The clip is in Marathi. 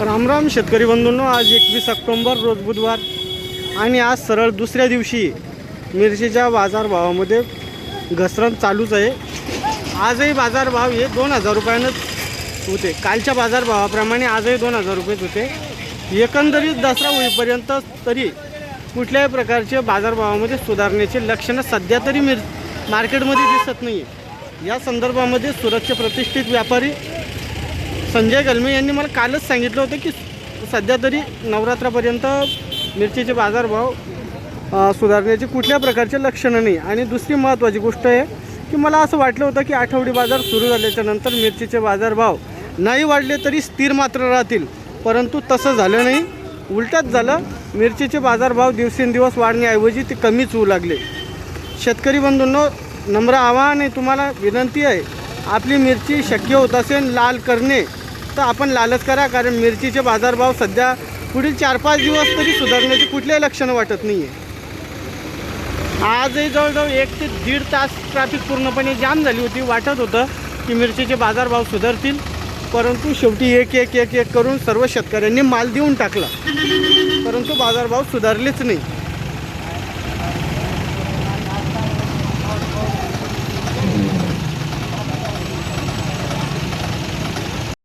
राम राम शेतकरी बंधूंनो आज एकवीस ऑक्टोंबर रोज बुधवार. आणि आज सरळ दुसऱ्या दिवशी मिरचीच्या बाजारभावामध्ये घसरण चालूच आहे. आजही बाजारभाव हे दोन हजार रुपयानंच होते. कालच्या बाजारभावाप्रमाणे आजही दोन हजार रुपयेच होते. एकंदरीत दसरा होईपर्यंत तरी कुठल्याही प्रकारचे बाजारभावामध्ये सुधारण्याचे लक्षणं सध्या तरी मिर मार्केटमध्ये दिसत नाही आहे या संदर्भामध्ये सुरक्षा प्रतिष्ठित व्यापारी संजय गलमे यांनी मला कालच सांगितलं होतं की सध्या तरी नवरात्रापर्यंत मिरचीचे बाजारभाव सुधारण्याची कुठल्या प्रकारचे लक्षणं नाही. आणि दुसरी महत्त्वाची गोष्ट आहे की मला असं वाटलं होतं की आठवडी बाजार सुरू झाल्याच्यानंतर मिरचीचे बाजारभाव नाही वाढले तरी स्थिर मात्र राहतील. परंतु तसं झालं नाही. उलटच झालं. मिरचीचे बाजारभाव दिवसेंदिवस वाढण्याऐवजी ते कमीच होऊ लागले. शेतकरी बंधूंनो नम्र आवाहन आहे. तुम्हाला विनंती आहे. आपली मिरची शक्य होत असेल लाल करणे. तर आपण लालच करा कारण मिरचीचे बाजारभाव सध्या पुढील चार पाच दिवस तरी सुधारण्याची कुठल्याही लक्षणं वाटत नाही आहे आजही जवळजवळ एक ते दीड तास ट्रॅफिक पूर्णपणे जाम झाली होती. वाटत होतं की मिरचीचे बाजारभाव सुधारतील परंतु शेवटी एक एक एक एक करून सर्व शेतकऱ्यांनी माल देऊन टाकला. परंतु बाजारभाव सुधारलेच नाही.